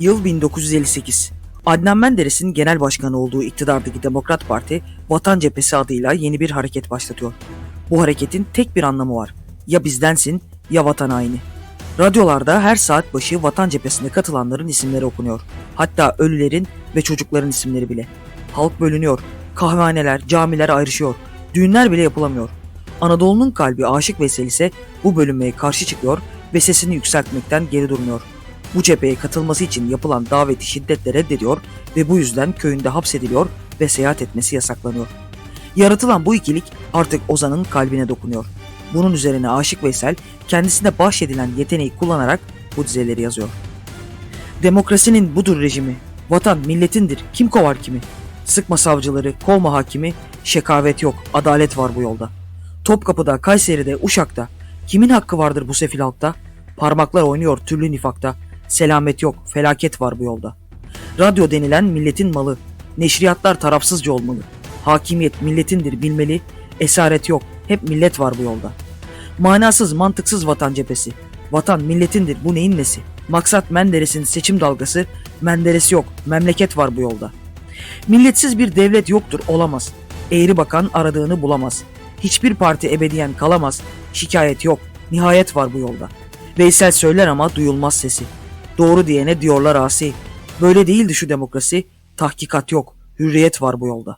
Yıl 1958. Adnan Menderes'in genel başkanı olduğu iktidardaki Demokrat Parti, Vatan Cephesi adıyla yeni bir hareket başlatıyor. Bu hareketin tek bir anlamı var. Ya bizdensin ya vatan haini. Radyolarda her saat başı Vatan Cephesi'ne katılanların isimleri okunuyor. Hatta ölülerin ve çocukların isimleri bile. Halk bölünüyor. Kahvehaneler, camiler ayrışıyor. Düğünler bile yapılamıyor. Anadolu'nun kalbi Aşık Veysel ise bu bölünmeye karşı çıkıyor ve sesini yükseltmekten geri durmuyor. Bu cepheye katılması için yapılan daveti şiddetle reddediyor ve bu yüzden köyünde hapsediliyor ve seyahat etmesi yasaklanıyor. Yaratılan bu ikilik artık Ozan'ın kalbine dokunuyor. Bunun üzerine Aşık Veysel kendisine bahşedilen yeteneği kullanarak bu dizeleri yazıyor. Demokrasinin budur rejimi. Vatan milletindir. Kim kovar kimi? Sıkma savcıları, kovma hakimi. Şekavet yok, adalet var bu yolda. Topkapı'da, Kayseri'de, Uşak'ta. Kimin hakkı vardır bu sefil halkta? Parmaklar oynuyor türlü nifakta. Selamet yok, felaket var bu yolda. Radyo denilen milletin malı. Neşriyatlar tarafsızca olmalı. Hakimiyet milletindir bilmeli. Esaret yok, hep millet var bu yolda. Manasız, mantıksız vatan cephesi. Vatan milletindir, bu neyin nesi? Maksat Menderes'in seçim dalgası, Menderes yok, memleket var bu yolda. Milletsiz bir devlet yoktur, olamaz. Eğri bakan aradığını bulamaz. Hiçbir parti ebediyen kalamaz. Şikayet yok, nihayet var bu yolda. Veysel söyler ama duyulmaz sesi. Doğru diyene diyorlar asi. Böyle değildi şu demokrasi. Tahkikat yok, hürriyet var bu yolda.